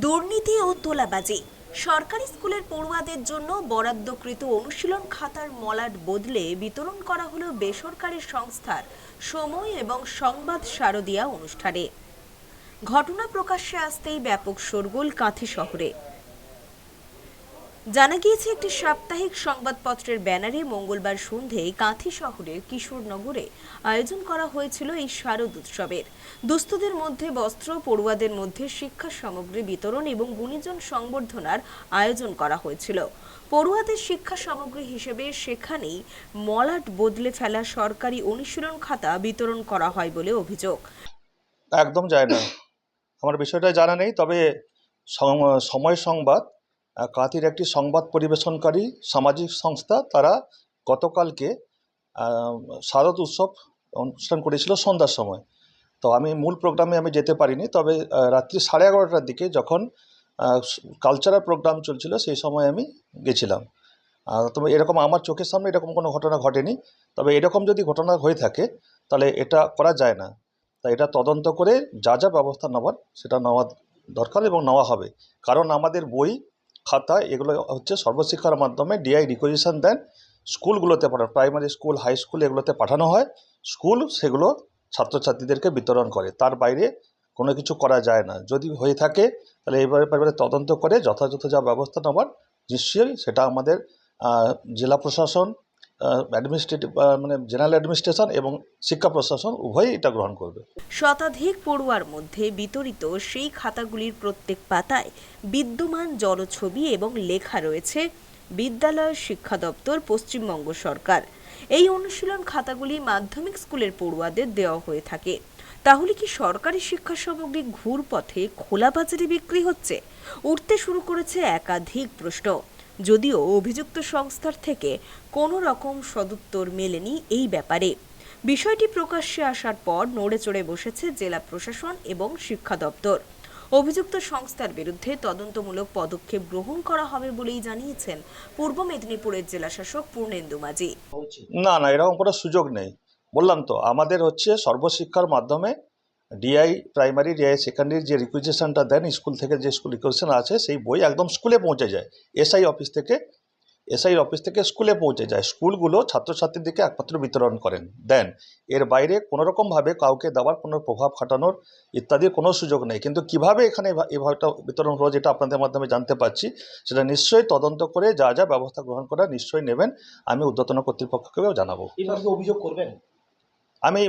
দুর্নীতি ও তোলাবাজি। সরকারি স্কুলের পড়ুয়াদের জন্য বরাদ্দকৃত অনুশীলন খাতার মলাট বদলে বিতরণ করা হলো বেসরকারি সংস্থার সময় এবং সংবাদ শারদিয়া অনুষ্ঠানে। ঘটনা প্রকাশ্যে আসতেই ব্যাপক শোরগোল কাঁথি শহরে। জানা গিয়েছে, একটি সাপ্তাহিক সংবাদপত্রের ব্যানারে মঙ্গলবার সন্ধেয় কাঁথি শহরের কিশোরনগরে আয়োজন করা হয়েছিল এই শারদ উৎসবের। দুস্থদের মধ্যে বস্ত্র, পড়ুয়াদের মধ্যে শিক্ষা সামগ্রী বিতরণ এবং গুণীজন সংবর্ধনার আয়োজন করা হয়েছিল। পড়ুয়াদের শিক্ষা সামগ্রী হিসেবে সেখানেই মলাট বদলে ফেলা সরকারি অনুশীলন খাতা বিতরণ করা হয় বলে অভিযোগ। একদম যায় না। আমার বিষয়টা জানা নেই, তবে সময় সংবাদ কাঁথির একটি সংবাদ পরিবেশনকারী সামাজিক সংস্থা, তারা গতকালকে শারদ উৎসব অনুষ্ঠান করেছিল সন্ধ্যার সময়। তো আমি মূল প্রোগ্রামে আমি যেতে পারিনি, তবে রাত্রি সাড়ে এগারোটার দিকে যখন কালচারাল প্রোগ্রাম চলছিল, সেই সময় আমি গেছিলাম। তবে এরকম আমার চোখের সামনে এরকম কোনো ঘটনা ঘটেনি। তবে এরকম যদি ঘটনা হয়ে থাকে, তাহলে এটা করা যায় না। তাই এটা তদন্ত করে যা যা ব্যবস্থা নেওয়ার, সেটা নেওয়া দরকার এবং নেওয়া হবে। কারণ আমাদের বই খাতা, এগুলো হচ্ছে সর্বশিক্ষার মাধ্যমে ডিআই রিকোজিশন দেন। স্কুলগুলোতে পাঠানো প্রাইমারি স্কুল হাই স্কুল এগুলোতে পাঠানো হয়। স্কুল সেগুলো ছাত্রছাত্রীদেরকে বিতরণ করে। তার বাইরে কোনো কিছু করা যায় না। যদি হয়ে থাকে, তাহলে এই ব্যাপারে তদন্ত করে যথাযথ যা ব্যবস্থা নেওয়ার নিশ্চয়ই সেটা আমাদের জেলা প্রশাসন অ্যাডমিনিস্ট্রেটিভ মানে জেনারেল অ্যাডমিনিস্ট্রেশন এবং শিক্ষা প্রশাসন উভয়ই এটা গ্রহণ করবে। শতাধিক পড়ুয়ার মধ্যে বিতরিত সেই খাতাগুলির প্রত্যেক পাতায় বিদ্যমান জলছবি এবং লেখা রয়েছে, বিদ্যালয় শিক্ষা দপ্তর, পশ্চিমবঙ্গ সরকার। এই অনুশীলন খাতাগুলি মাধ্যমিক স্কুলের পড়ুয়াদের দেওয়া হয়ে থাকে। তাহলে কি সরকারি শিক্ষা সামগ্রী ঘুরপথে খোলা বাজারে বিক্রি হচ্ছে? উঠতে শুরু করেছে একাধিক প্রশ্ন। যদিও অভিযুক্ত সংস্থার থেকে কোনো রকম সদুত্তর মেলেনি এই ব্যাপারে। বিষয়টি প্রকাশ্যে আসার পর নড়ে চড়ে বসেছে জেলা প্রশাসন এবং শিক্ষা দপ্তর। অভিযুক্ত সংস্থার বিরুদ্ধে তদন্তমূলক পদক্ষেপ গ্রহণ করা হবে বলেই জানিয়েছেন পূর্ব মেদিনীপুরের জেলাশাসক পূর্ণেন্দু মাঝি। না না, এরকম কোনো সুযোগ নেই। বললাম তো, আমাদের হচ্ছে সর্বশিক্ষার মাধ্যমে ডিআই প্রাইমারি ডিআই সেকেন্ডারি যে রিকুইজিশনটা দেন, স্কুল থেকে যে স্কুল রিকুইজিশন আছে, সেই বই একদম স্কুলে পৌঁছে যায়। এসআই অফিস থেকে এসআই অফিস থেকে স্কুলে পৌঁছে যায়। স্কুলগুলো ছাত্রছাত্রীদেরকে একমাত্র বিতরণ করেন। দেন, এর বাইরে কোনোরকমভাবে কাউকে দেওয়ার কোনো প্রভাব খাটানোর ইত্যাদির কোনো সুযোগ নেই। কিন্তু কীভাবে এখানে এভা- এভাবেটা বিতরণ হলো যেটা আপনাদের মাধ্যমে জানতে পারছি, সেটা নিশ্চয়ই তদন্ত করে যা যা ব্যবস্থা গ্রহণ করা নিশ্চয়ই নেবেন। আমি উদ্যতন কর্তৃপক্ষকেও জানাব। অভিযোগ করবেন? আমি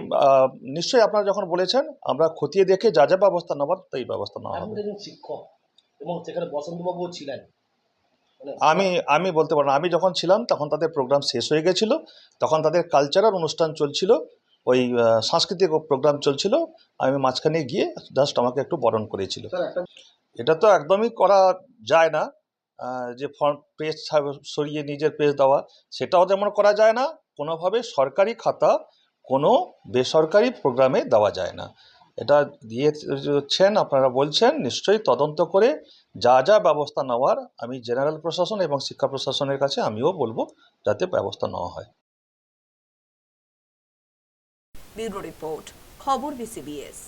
নিশ্চয়ই আপনারা যখন বলেছেন আমরা খতিয়ে দেখে যা যা ব্যবস্থা নেওয়ার তাই ব্যবস্থা নেওয়া হবে। শিক্ষক এবং সেখানে বসন্তবাবুও ছিলেন। আমি আমি বলতে পারব আমি যখন ছিলাম তখন তাদের প্রোগ্রাম শেষ হয়ে গেছিল। তখন তাদের কালচারাল অনুষ্ঠান চলছিল। ওই সাংস্কৃতিক প্রোগ্রাম চলছিল। আমি মাঝখানে গিয়ে জাস্ট আমাকে একটু বরণ করেছিল। এটা তো একদমই করা যায় না যে ফর্ম পেজ সরিয়ে নিজের পেজ দেওয়া সেটাও যেমন করা যায় না। কোনোভাবে সরকারি খাতা কোনো বেসরকারি প্রোগ্রামে দেওয়া যায় না। এটা দিয়েছেন আপনারা বলছেন, নিশ্চয়ই তদন্ত করে যা যা ব্যবস্থা নেওয়ার আমি জেনারেল প্রশাসন এবং শিক্ষা প্রশাসনের কাছে আমিও বলব, যাতে ব্যবস্থা নেওয়া হয়। ব্যুরো রিপোর্ট, খবর বিসিবিএস।